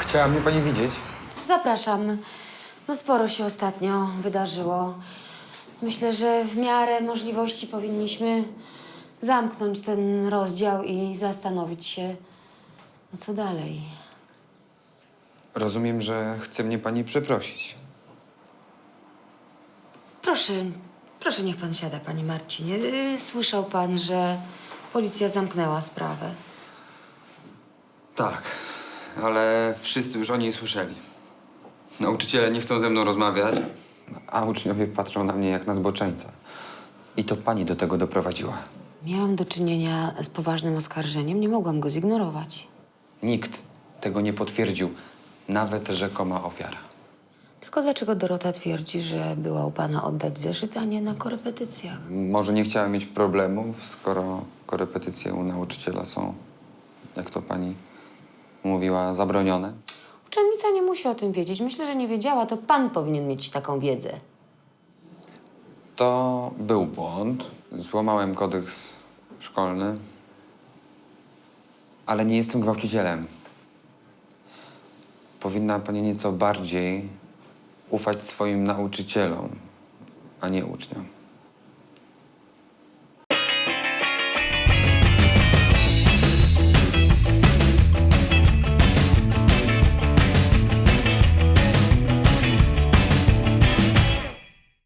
Chciała mnie pani widzieć? Zapraszam. No sporo się ostatnio wydarzyło. Myślę, że w miarę możliwości powinniśmy zamknąć ten rozdział i zastanowić się, no co dalej. Rozumiem, że chce mnie pani przeprosić. Proszę, proszę niech pan siada, panie Marcinie. Y, Słyszał pan, że policja zamknęła sprawę. Tak, ale wszyscy już o niej słyszeli. Nauczyciele nie chcą ze mną rozmawiać, a uczniowie patrzą na mnie jak na zboczeńca. I to pani do tego doprowadziła. Miałam do czynienia z poważnym oskarżeniem, nie mogłam go zignorować. Nikt tego nie potwierdził, nawet rzekoma ofiara. Tylko dlaczego Dorota twierdzi, że była u pana oddać zeszyt, a nie na korepetycjach? Może nie chciała mieć problemów, skoro korepetycje u nauczyciela są, jak to pani mówiła, zabronione. Uczennica nie musi o tym wiedzieć. Myślę, że nie wiedziała, to pan powinien mieć taką wiedzę. To był błąd. Złamałem kodeks szkolny. Ale nie jestem gwałcicielem. Powinna pani nieco bardziej ufać swoim nauczycielom, a nie uczniom.